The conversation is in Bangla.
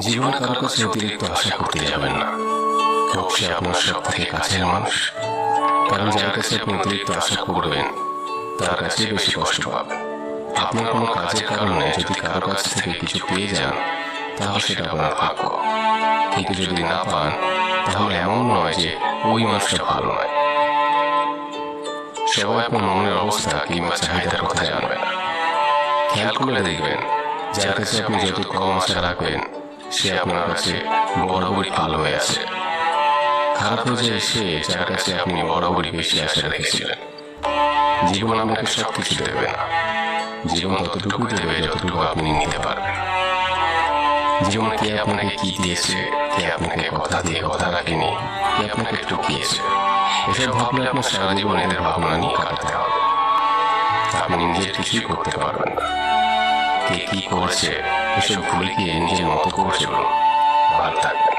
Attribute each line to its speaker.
Speaker 1: জীবনে কারও কাছে অতিরিক্ত আশা করতে যাবেন না। হোক সে আপনার সব থেকে কাছের মানুষ। কারণ যার কাছে আপনি অতিরিক্ত আশা করবেন, তার কাছে বেশি কষ্ট পাবেন। আপনার কোনো কাজের কারণে যদি কারও কাছ থেকে কিছু পেয়ে যান, তাহলে সেটা আপনার ভাগ্য। কিন্তু যদি না পান, তাহলে এমন নয় যে ওই মানুষটা ভালো নয়। সবাই আপনার মনের অবস্থা কিংবা চাহিদার কথা জানবে না। খেয়াল করে দেখবেন, যার কাছে আপনি যত কম আশা রাখবেন সে আপনার কাছে বরাবরই ভালো হয়ে আছে। খারাপ হয়ে যায় সে, যার কাছে আপনি বরাবরই বেশি আশা রেখেছিলেন। জীবন আপনাকে সব কিছু দেবে না। জীবন ততটুকু দেবে, যতটুকু আপনি নিতে পারবেন। জীবন কে আপনাকে কি দিয়েছে, কে আপনাকে কথা দিয়ে কথা রাখেনি, কে আপনাকে ঠকিয়েছে? এসব ভাবলে আপনার সারা জীবন এদের ভাবনা নিয়ে কাটাতে হবে। আপনি নিজের কিছুই করতে পারবেন না। কে কি করছে। এসব ভুলে গিয়ে নিজের মতো করে চলুন। ভালো থাকবে